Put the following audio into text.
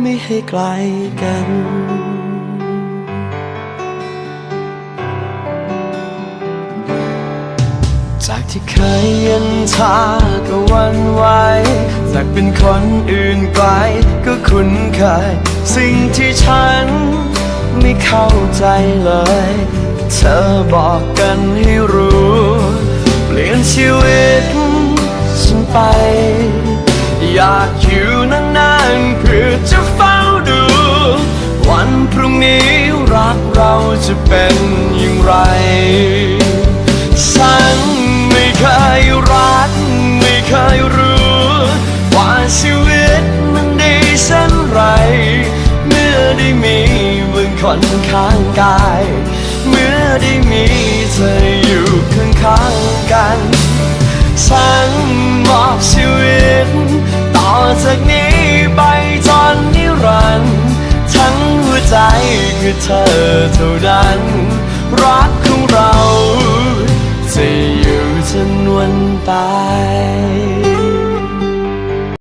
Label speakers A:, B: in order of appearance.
A: ไม่ให้ไกลกัน จากที่เคยย็นชาก็วันไหวจากเป็นคนอื่นไกลก็คุ้นเคย สิ่งที่ฉันไม่เข้าใจเลย เธอบอกกันให้รู้ เปลี่ยนชีวิตฉันไป อยาก นี้รักเราจะเป็นอย่างไร ฉันไม่เคยรัก ไม่เคยรู้ ว่าชีวิตมันดีเช่นไร เมื่อได้มีมึงคนข้างกาย เมื่อได้มีเธออยู่ข้างๆกัน ฉันมอบชีวิต ต่อจากนี้ ใจคือเธอเท่านั้น รักของเรา จะอยู่จนวันตาย